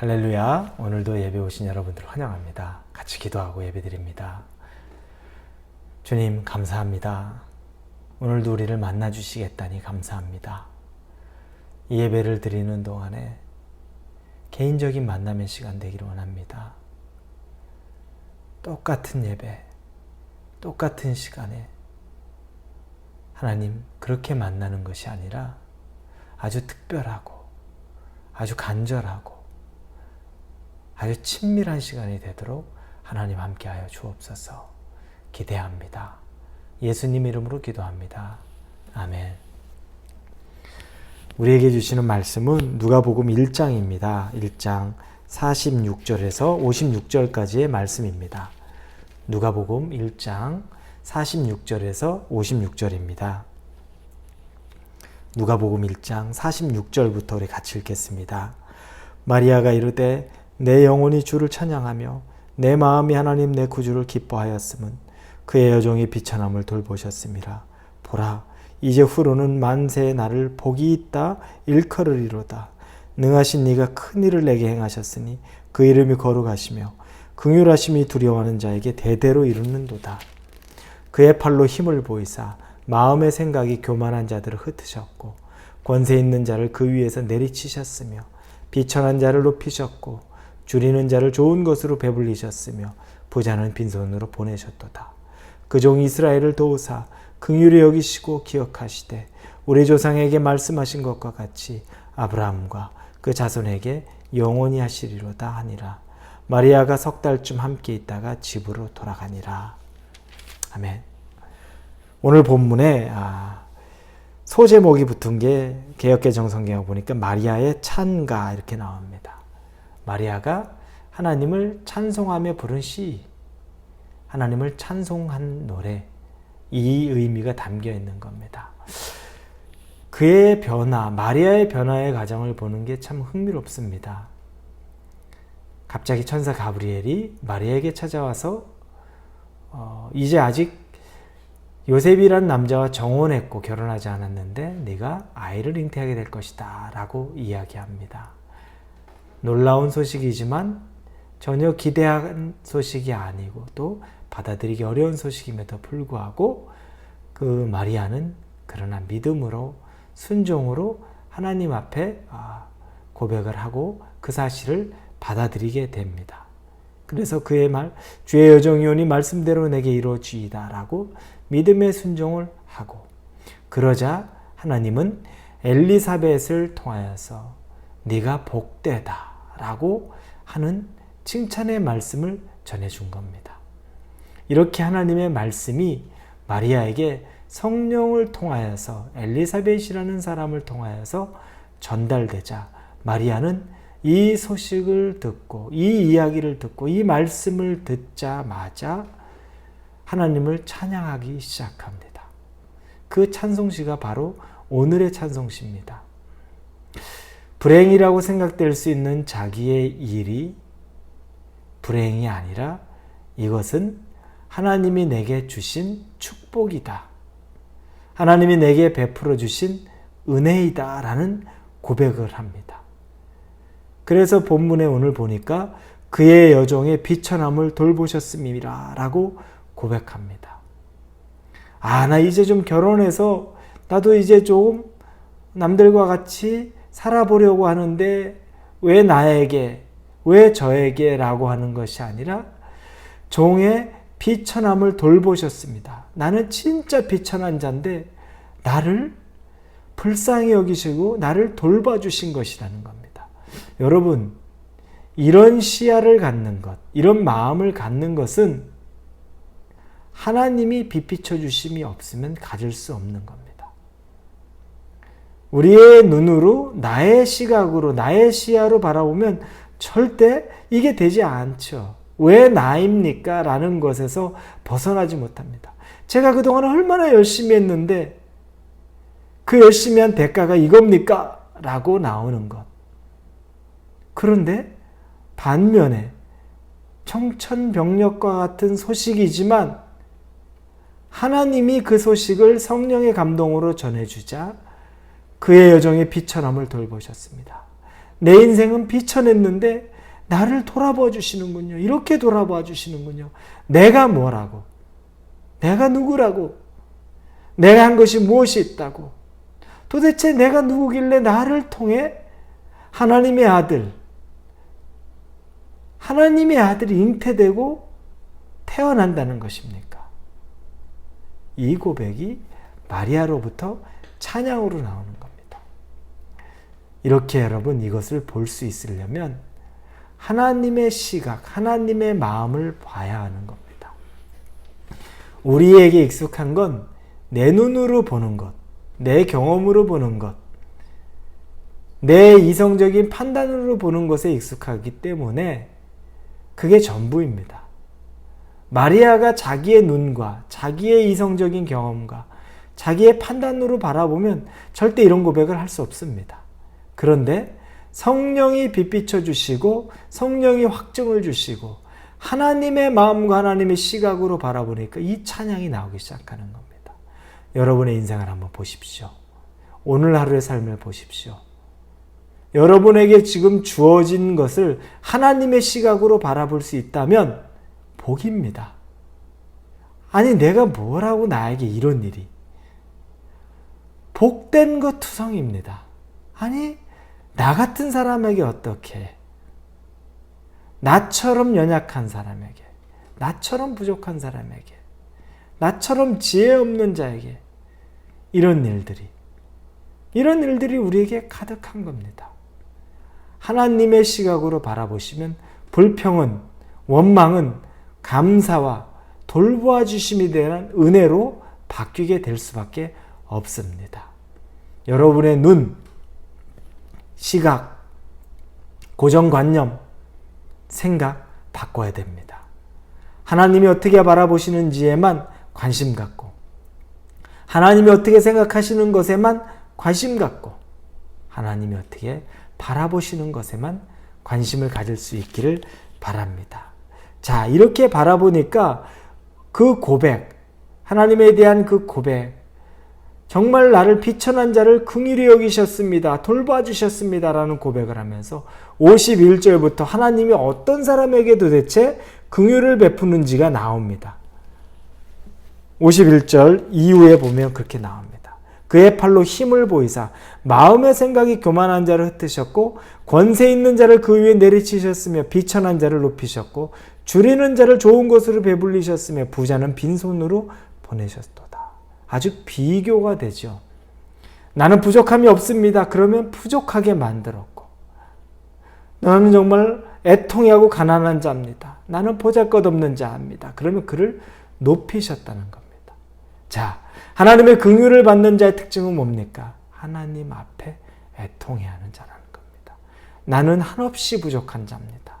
할렐루야. 오늘도 예배 오신 여러분들 환영합니다. 같이 기도하고 예배 드립니다. 주님, 감사합니다. 오늘도 우리를 만나 주시겠다니 감사합니다. 이 예배를 드리는 동안에 개인적인 만남의 시간 되기를 원합니다. 똑같은 예배, 똑같은 시간에 하나님 그렇게 만나는 것이 아니라 아주 특별하고 아주 간절하고 아주 친밀한 시간이 되도록 하나님 함께하여 주옵소서 기대합니다. 예수님 이름으로 기도합니다. 아멘. 우리에게 주시는 말씀은 누가복음 1장입니다. 1장 46절에서 56절까지의 말씀입니다. 누가복음 1장 46절에서 56절입니다. 누가복음 1장 46절부터 우리 같이 읽겠습니다. 마리아가 이르되 내 영혼이 주를 찬양하며 내 마음이 하나님 내 구주를 기뻐하였음은 그의 여종이 비천함을 돌보셨음이라. 보라 이제 후로는 만세의 나를 복이 있다 일컬으리로다. 능하신 네가 큰 일을 내게 행하셨으니 그 이름이 거룩하시며 긍휼하심이 두려워하는 자에게 대대로 이루는도다. 그의 팔로 힘을 보이사 마음의 생각이 교만한 자들을 흩으셨고 권세 있는 자를 그 위에서 내리치셨으며 비천한 자를 높이셨고 줄이는 자를 좋은 것으로 배불리셨으며 부자는 빈손으로 보내셨도다. 그 종 이스라엘을 도우사 긍휼히 여기시고 기억하시되 우리 조상에게 말씀하신 것과 같이 아브라함과 그 자손에게 영원히 하시리로다 하니라. 마리아가 석 달쯤 함께 있다가 집으로 돌아가니라. 아멘. 오늘 본문에 아, 소제목이 붙은 게 개혁개정 성경을 보니까 마리아의 찬가 이렇게 나옵니다. 마리아가 하나님을 찬송하며 부른 시, 하나님을 찬송한 노래, 이 의미가 담겨 있는 겁니다. 그의 변화, 마리아의 변화의 과정을 보는 게 참 흥미롭습니다. 갑자기 천사 가브리엘이 마리아에게 찾아와서 어, 이제 아직 요셉이란 남자와 정혼했고 결혼하지 않았는데 네가 아이를 잉태하게 될 것이다 라고 이야기합니다. 놀라운 소식이지만 전혀 기대한 소식이 아니고 또 받아들이기 어려운 소식임에도 불구하고 그 마리아는 그러나 믿음으로 순종으로 하나님 앞에 아, 고백을 하고 그 사실을 받아들이게 됩니다. 그래서 그의 말 주의 여정이오니 말씀대로 내게 이루어지이다라고 믿음의 순종을 하고 그러자 하나님은 엘리사벳을 통하여서 네가 복되다 라고 하는 칭찬의 말씀을 전해 준 겁니다. 이렇게 하나님의 말씀이 마리아에게 성령을 통하여서 엘리사벳이라는 사람을 통하여서 전달되자 마리아는 이 소식을 듣고 이 이야기를 듣고 이 말씀을 듣자마자 하나님을 찬양하기 시작합니다. 그 찬송시가 바로 오늘의 찬송시입니다. 불행이라고 생각될 수 있는 자기의 일이 불행이 아니라 이것은 하나님이 내게 주신 축복이다. 하나님이 내게 베풀어 주신 은혜이다. 라는 고백을 합니다. 그래서 본문에 오늘 보니까 그의 여종의 비천함을 돌보셨음이라 라고 고백합니다. 아, 나 이제 좀 결혼해서 나도 이제 좀 남들과 같이 살아보려고 하는데 왜 나에게, 왜 저에게 라고 하는 것이 아니라 종의 비천함을 돌보셨습니다. 나는 진짜 비천한 자인데 나를 불쌍히 여기시고 나를 돌봐주신 것이라는 겁니다. 여러분, 이런 시야를 갖는 것, 이런 마음을 갖는 것은 하나님이 비비춰 주심이 없으면 가질 수 없는 겁니다. 우리의 눈으로 나의 시각으로 나의 시야로 바라보면 절대 이게 되지 않죠. 왜 나입니까? 라는 것에서 벗어나지 못합니다. 제가 그동안 얼마나 열심히 했는데 그 열심히 한 대가가 이겁니까? 라고 나오는 것. 그런데 반면에 청천벽력과 같은 소식이지만 하나님이 그 소식을 성령의 감동으로 전해주자 그의 여정의 비천함을 돌보셨습니다. 내 인생은 비춰냈는데 나를 돌아봐 주시는군요. 이렇게 돌아봐 주시는군요. 내가 뭐라고? 내가 누구라고? 내가 한 것이 무엇이 있다고? 도대체 내가 누구길래 나를 통해 하나님의 아들, 하나님의 아들이 잉태되고 태어난다는 것입니까? 이 고백이 마리아로부터 찬양으로 나오는 겁니다. 이렇게 여러분 이것을 볼 수 있으려면 하나님의 시각, 하나님의 마음을 봐야 하는 겁니다. 우리에게 익숙한 건 내 눈으로 보는 것, 내 경험으로 보는 것, 내 이성적인 판단으로 보는 것에 익숙하기 때문에 그게 전부입니다. 마리아가 자기의 눈과 자기의 이성적인 경험과 자기의 판단으로 바라보면 절대 이런 고백을 할 수 없습니다. 그런데 성령이 빛비춰 주시고 성령이 확증을 주시고 하나님의 마음과 하나님의 시각으로 바라보니까 이 찬양이 나오기 시작하는 겁니다. 여러분의 인생을 한번 보십시오. 오늘 하루의 삶을 보십시오. 여러분에게 지금 주어진 것을 하나님의 시각으로 바라볼 수 있다면 복입니다. 아니, 내가 뭐라고 나에게 이런 일이. 복된 것 투성입니다. 아니, 나 같은 사람에게 어떻게. 나처럼 연약한 사람에게, 나처럼 부족한 사람에게, 나처럼 지혜 없는 자에게 이런 일들이 이런 일들이 우리에게 가득한 겁니다. 하나님의 시각으로 바라보시면 불평은 원망은 감사와 돌보아 주심이 대한 은혜로 바뀌게 될 수밖에 없습니다. 여러분의 눈, 시각, 고정관념, 생각 바꿔야 됩니다. 하나님이 어떻게 바라보시는지에만 관심 갖고 하나님이 어떻게 생각하시는 것에만 관심 갖고 하나님이 어떻게 바라보시는 것에만 관심을 가질 수 있기를 바랍니다. 자, 이렇게 바라보니까 그 고백, 하나님에 대한 그 고백, 정말 나를 비천한 자를 긍휼히 여기셨습니다. 돌봐주셨습니다. 라는 고백을 하면서 51절부터 하나님이 어떤 사람에게 도대체 긍휼을 베푸는지가 나옵니다. 51절 이후에 보면 그렇게 나옵니다. 그의 팔로 힘을 보이사 마음의 생각이 교만한 자를 흩으셨고 권세 있는 자를 그 위에 내리치셨으며 비천한 자를 높이셨고 줄이는 자를 좋은 것으로 배불리셨으며 부자는 빈손으로 보내셨도다. 아주 비교가 되죠. 나는 부족함이 없습니다. 그러면 부족하게 만들었고 나는 정말 애통해하고 가난한 자입니다. 나는 보잘 것 없는 자입니다. 그러면 그를 높이셨다는 겁니다. 자, 하나님의 긍휼을 받는 자의 특징은 뭡니까? 하나님 앞에 애통해 하는 자라는 겁니다. 나는 한없이 부족한 자입니다.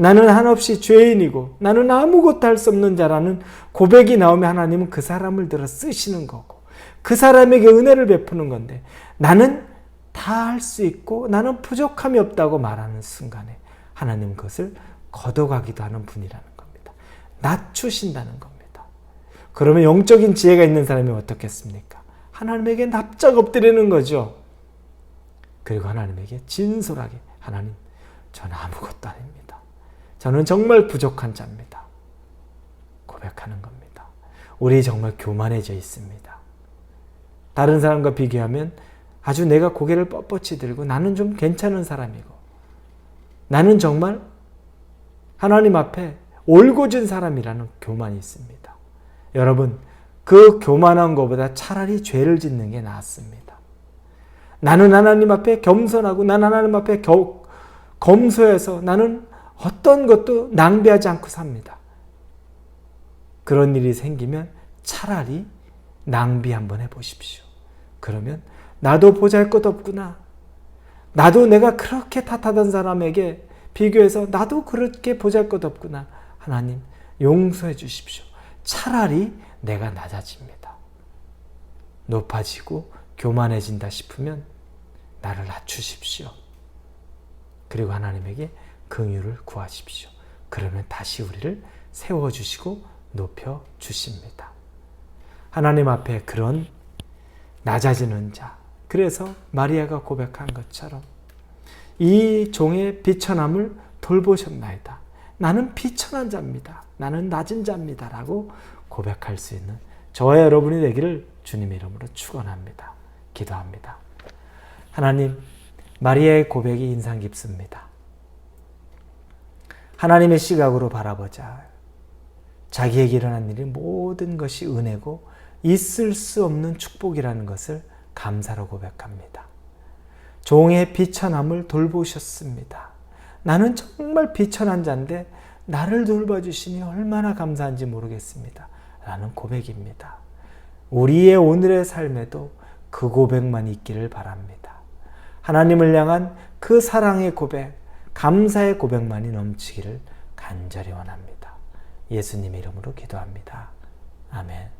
나는 한없이 죄인이고 나는 아무것도 할 수 없는 자라는 고백이 나오면 하나님은 그 사람을 들어 쓰시는 거고 그 사람에게 은혜를 베푸는 건데 나는 다 할 수 있고 나는 부족함이 없다고 말하는 순간에 하나님 그것을 걷어가기도 하는 분이라는 겁니다. 낮추신다는 겁니다. 그러면 영적인 지혜가 있는 사람이 어떻겠습니까? 하나님에게 납작 엎드리는 거죠. 그리고 하나님에게 진솔하게 하나님 저는 아무것도 아닙니다. 저는 정말 부족한 자입니다. 고백하는 겁니다. 우리 정말 교만해져 있습니다. 다른 사람과 비교하면 아주 내가 고개를 뻣뻣이 들고 나는 좀 괜찮은 사람이고 나는 정말 하나님 앞에 올곧은 사람이라는 교만이 있습니다. 여러분, 그 교만한 것보다 차라리 죄를 짓는 게 낫습니다. 나는 하나님 앞에 겸손하고 나는 하나님 앞에 겨, 검소해서 나는 어떤 것도 낭비하지 않고 삽니다. 그런 일이 생기면 차라리 낭비 한번 해보십시오. 그러면 나도 보잘 것 없구나. 나도 내가 그렇게 탓하던 사람에게 비교해서 나도 그렇게 보잘 것 없구나. 하나님 용서해 주십시오. 차라리 내가 낮아집니다. 높아지고 교만해진다 싶으면 나를 낮추십시오. 그리고 하나님에게 긍휼을 구하십시오. 그러면 다시 우리를 세워 주시고 높여 주십니다. 하나님 앞에 그런 낮아지는 자. 그래서 마리아가 고백한 것처럼 이 종의 비천함을 돌보셨나이다. 나는 비천한 자입니다. 나는 낮은 자입니다. 라고 고백할 수 있는 저와 여러분이 되기를 주님의 이름으로 축원합니다. 기도합니다. 하나님, 마리아의 고백이 인상 깊습니다. 하나님의 시각으로 바라보자. 자기에게 일어난 일이 모든 것이 은혜고 있을 수 없는 축복이라는 것을 감사로 고백합니다. 종의 비천함을 돌보셨습니다. 나는 정말 비천한 자인데 나를 돌봐주시니 얼마나 감사한지 모르겠습니다. 라는 고백입니다. 우리의 오늘의 삶에도 그 고백만 있기를 바랍니다. 하나님을 향한 그 사랑의 고백, 감사의 고백만이 넘치기를 간절히 원합니다. 예수님 이름으로 기도합니다. 아멘.